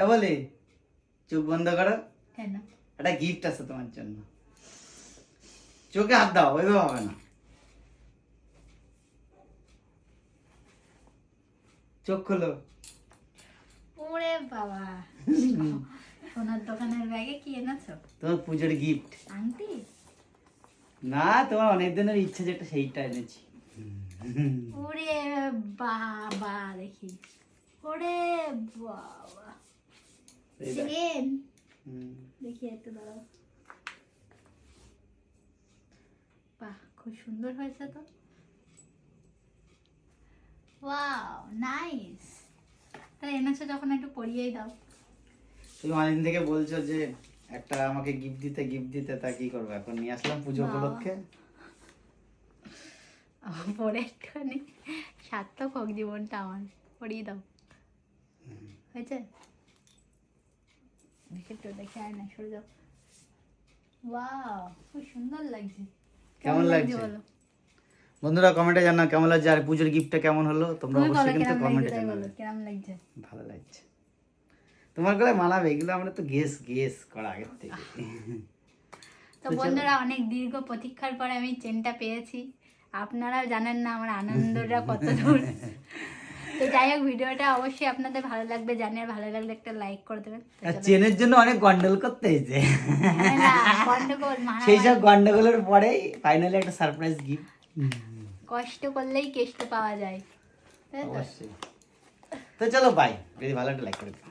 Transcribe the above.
এ বলি। চোখ বন্ধ করো। কেন? একটা গিফট আছে তোমার জন্য। চোখে হাত দাও ওইভাবে হবে না। চোখ খোলো। ওরে বাবা। সোনার দোকানের ব্যাগে কি এনেছো? তোমার পুজোর গিফট আংটি? না তোমার অনেক দিনের ইচ্ছে যেটা সেইটা এনেছি। ওরে বাবা দেখি। ওরে বাবা। এই দেখ। দেখি একটু দাঁড়াও। বাহ খুব সুন্দর হয়েছে তো। ওয়াও নাইস তাই এনেছো যখন একটু পরিয়েই দাও। তুমি অনেকদিন থেকে বলছো যে একটা আমাকে গিফট দিতে গিফট দিতে তা কি করব? এখন নিয়ে আসলাম পুজো। উপলক্ষে। পরে একটুখানি সার্থক হোক জীবনটা আমার পরিয়ে দাও। হয়েছে? দেখে তো দেখে আয় না সরে যাও। ওয়াও খুব সুন্দর লাগছে। কেমন লাগছে? বলো? বন্ধুরা কমেন্টে জানাও কেমন লাগছে আর পুজোর গিফটটা কেমন হলো? তোমরা অবশ্যই কিন্তু কমেন্টে কেমন লাগছে? ভালো লাগছে। তোমার গলায় মানাবে এগুলো আমরা তো গেস গেস করা আগের থেকে। তো বন্ধুরা অনেক দীর্ঘ প্রতীক্ষার পরে আমি চেনটা পেয়েছি। আপনারাও জানেন না আমার আনন্দটা কত দূর। তো যাই হোক ভিডিওটা অবশ্যই আপনাদের ভালো লাগবে জানি আর ভালো লাগলে একটা লাইক করে দেবেন। আর চেনের জন্য অনেক গন্ডল করতে হয়েছে। গন্ডগোল সেই সব। গন্ডগোলের পরেই ফাইনালি একটা সারপ্রাইজ গিফট কষ্ট করলেই কেষ্ট পাওয়া যায়। তো? অবশ্যই। তো চলো বাই যদি ভালো একটা লাইক করে দিও।